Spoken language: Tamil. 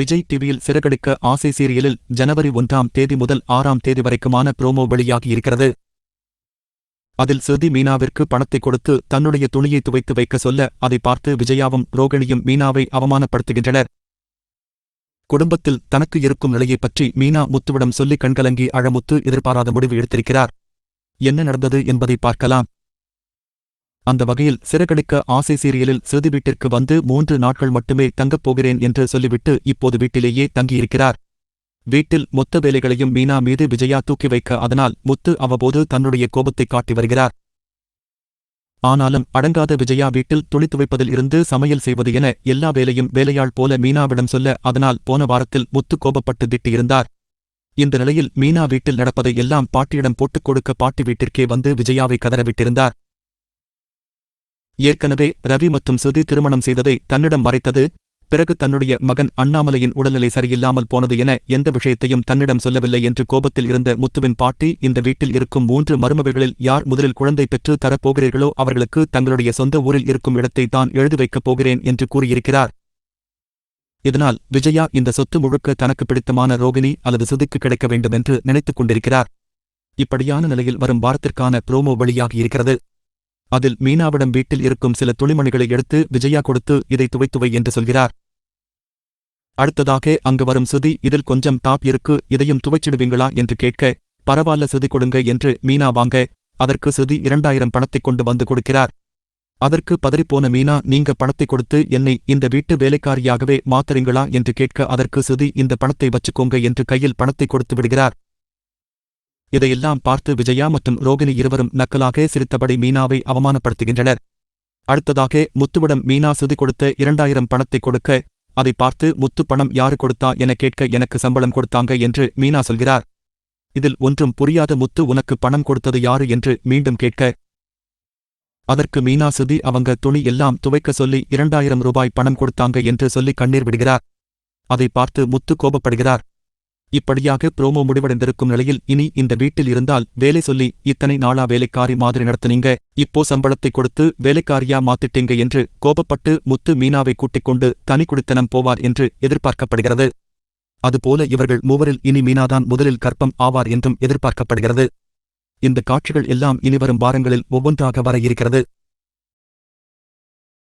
விஜய் டிவியில் சிறகடிக்க ஆசை சீரியலில் ஜனவரி ஒன்றாம் தேதி முதல் ஆறாம் தேதி வரைக்குமான ப்ரோமோ வெளியாகியிருக்கிறது அதில் ஸ்ருதி மீனாவிற்கு பணத்தை கொடுத்து தன்னுடைய துணியை துவைத்து வைக்க சொல்ல அதை பார்த்து விஜயாவும் ரோகிணியும் மீனாவை அவமானப்படுத்துகின்றனர். குடும்பத்தில் தனக்கு இருக்கும் நிலையைப் பற்றி மீனா முத்துவிடம் சொல்லி கண்கலங்கி அழமுத்து எதிர்பாராத முடிவு எடுத்திருக்கிறார். என்ன நடந்தது என்பதை பார்க்கலாம். அந்த வகையில் சிறகடிக்க ஆசை சீரியலில் சிறிது வீட்டிற்கு வந்து மூன்று நாட்கள் மட்டுமே தங்கப் போகிறேன் என்று சொல்லிவிட்டு இப்போது வீட்டிலேயே தங்கியிருக்கிறார். வீட்டில் மொத்த வேலைகளையும் மீனா மீது விஜயா தூக்கி வைக்க அதனால் முத்து அவ்வப்போது தன்னுடைய கோபத்தை காட்டி வருகிறார். ஆனாலும் அடங்காத விஜயா வீட்டில் துணி துவைப்பதில் இருந்து சமையல் செய்வது என எல்லா வேலையும் வேலையாள் போல மீனாவிடம் சொல்ல அதனால் போன வாரத்தில் முத்து கோபப்பட்டு திட்டியிருந்தார். இந்த நிலையில் மீனா வீட்டில் நடப்பதை எல்லாம் பாட்டியிடம் போட்டுக் கொடுக்க பாட்டி வீட்டிற்கே வந்து விஜயாவை கதறவிட்டிருந்தார் ஏற்கனவே ரவி மற்றும் சுதி திருமணம் செய்ததை தன்னிடம் மறைத்தது பிறகு தன்னுடைய மகன் அண்ணாமலையின் உடல்நிலை சரியில்லாமல் போனது என எந்த விஷயத்தையும் தன்னிடம் சொல்லவில்லை என்று கோபத்தில் இருந்த முத்துவின் பாட்டி இந்த வீட்டில் இருக்கும் மூன்று மருமவைகளில் யார் முதலில் குழந்தை பெற்று தரப்போகிறீர்களோ அவர்களுக்கு தங்களுடைய சொந்த ஊரில் இருக்கும் இடத்தை தான் எழுதி வைக்கப் போகிறேன் என்று கூறியிருக்கிறார். இதனால் விஜயா இந்த சொத்து முழுக்க தனக்கு பிடித்தமான ரோகிணி அல்லது சுதிக்கு கிடைக்க வேண்டும் என்று நினைத்துக் கொண்டிருக்கிறார். இப்படியான நிலையில் வரும் வாரத்திற்கான புரோமோ வெளியாகியிருக்கிறது அதில் மீனாவிடம் வீட்டில் இருக்கும் சில துளிமணிகளை எடுத்து விஜயா கொடுத்து இதை துவைத்துவை என்று சொல்கிறார். அடுத்ததாக அங்கு வரும் சுதி இதில் கொஞ்சம் டாப் இருக்கு இதையும் துவைச்சிடுவீங்களா? என்று கேட்க பரவாயில்ல சுதி கொடுங்க என்று மீனா வாங்க அதற்கு சுதி இரண்டாயிரம் பணத்தைக் கொண்டு வந்து கொடுக்கிறார். அதற்கு பதறிப்போன மீனா நீங்க பணத்தை கொடுத்து என்னை இந்த வீட்டு வேலைக்காரியாகவே மாத்தறீங்களா? என்று கேட்க அதற்கு சுதி இந்த பணத்தை வச்சுக்கோங்க என்று கையில் பணத்தை கொடுத்து விடுகிறார். இதையெல்லாம் பார்த்து விஜயா மற்றும் ரோகிணி இருவரும் நக்கலாக சிரித்தபடி மீனாவை அவமானப்படுத்துகின்றனர். அடுத்ததாக முத்துவிடம் மீனா சுதி கொடுத்த இரண்டாயிரம் பணத்தை கொடுக்க அதை பார்த்து முத்து பணம் யாரு கொடுத்தா என கேட்க எனக்கு சம்பளம் கொடுத்தாங்க என்று மீனா சொல்கிறார். இதில் ஒன்றும் புரியாத முத்து உனக்கு பணம் கொடுத்தது யாரு? என்று மீண்டும் கேட்க அதற்கு மீனா சுதி அவங்க துணி எல்லாம் துவைக்க சொல்லி இரண்டாயிரம் ரூபாய் பணம் கொடுத்தாங்க என்று சொல்லி கண்ணீர் விடுகிறார். அதை பார்த்து முத்து கோபப்படுகிறார். இப்படியாக புரோமோ முடிவடைந்திருக்கும் நிலையில் இனி இந்த வீட்டில் இருந்தால் வேலை சொல்லி இத்தனை நாளா வேலைக்காரி மாதிரி நடத்துனீங்க. இப்போ சம்பளத்தை கொடுத்து வேலைக்காரியா மாத்திட்டீங்க என்று கோபப்பட்டு முத்து மீனாவை கூட்டிக் கொண்டு தனி குடித்தனம் போவார் என்று எதிர்பார்க்கப்படுகிறது. அதுபோல இவர்கள் மூவரில் இனி மீனாதான் முதலில் கற்பம் ஆவார் என்றும் எதிர்பார்க்கப்படுகிறது. இந்த காட்சிகள் எல்லாம் இனிவரும் வாரங்களில் ஒவ்வொன்றாக வர இருக்கிறது.